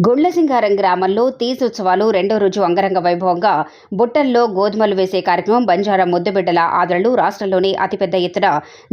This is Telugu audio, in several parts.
గుండ్లసింగారం గ్రామంలో తీజ్ ఉత్సవాలు రెండో రోజు అంగరంగ వైభవంగా బుట్టల్లో గోధుమలు వేసే కార్యక్రమం బంజారా ముద్దుబిడ్డల ఆదరణలు రాష్ట్రంలోని అతిపెద్ద ఎత్తున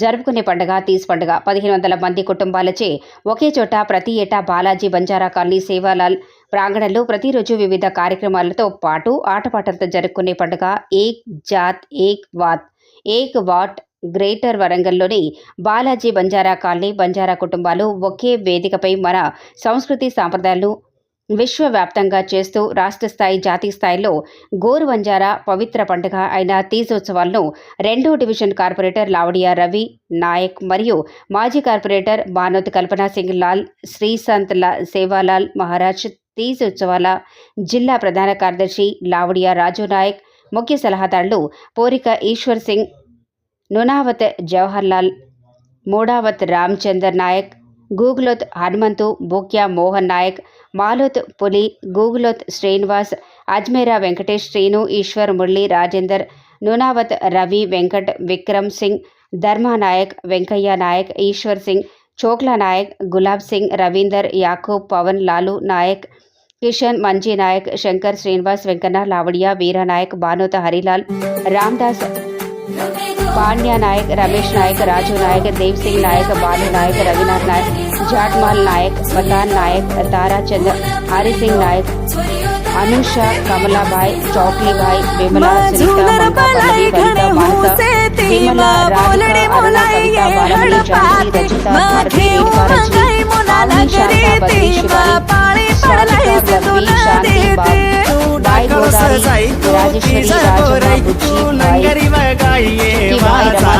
జరుపుకునే పండుగ తీజ్ పండుగ. పదిహేను వందల మంది కుటుంబాలచే ఒకే చోట ప్రతి ఏటా బాలాజీ బంజారా కాలనీ సేవాలాల్ ప్రాంగణంలో ప్రతిరోజు వివిధ కార్యక్రమాలతో పాటు ఆటపాటలతో జరుపుకునే పండుగ ఏక్ జాత్ ఏక్ వాత్ ఏక్ వాట్ గ్రేటర్ వరంగల్లోని బాలాజీ బంజారా కాలనీ బంజారా కుటుంబాలు ఒకే వేదికపై మన సంస్కృతి సాంప్రదాయాలు విశ్వవ్యాప్తంగా చేస్తూ రాష్ట్ర స్థాయి జాతీయ స్థాయిలో గోరువంజారా పవిత్ర పండుగ అయిన తీజోత్సవాలను రెండో డివిజన్ కార్పొరేటర్ లావడియా రవి నాయక్ మరియు మాజీ కార్పొరేటర్ బానోత్ కల్పనా సింగ్ లాల్ శ్రీసంత్ లా సేవాలాల్ మహారాజ్ తీజోత్సవాల జిల్లా ప్రధాన కార్యదర్శి లావడియా రాజు నాయక్ ముఖ్య సలహాదారులు పోరిక ఈశ్వర్ సింగ్ నునావత్ జవహర్లాల్ మూడావత్ రామ్చందర్ నాయక్ గూగులోత్ హనుమంతు బోక్యా మోహన్ నాయక్ మాలోత్ పులి గూగులోత్ శ్రీనివాస్ అజ్మేరా వెంకటేష్ శ్రీను ఈశ్వర్ మురళి రాజేందర్ నునావత్ రవి వెంకట్ విక్రమ్ సింగ్ ధర్మా నాయక్ వెంకయ్య నాయక్ ఈశ్వర్ సింగ్ చోక్లా నాయక్ గులాబ్ సింగ్ రవీందర్ యాకూబ్ పవన్ లాలు నాయక్ కిషన్ మంజీ నాయక్ శంకర్ శ్రీనివాస్ వెంకన్న లావడియా వీరా నాయక్ భానుత హరిలాల్ రామ్దాస్ पांड्या नायक रमेश नायक राजू नायक देव सिंह नायक बालू नायक रविनाथ नायक जाटमाल नायक मतान नायक ताराचंद्र हरि सिंह नायक अनुषा कमला भाई चौकली भाई विमला राजेश्वरी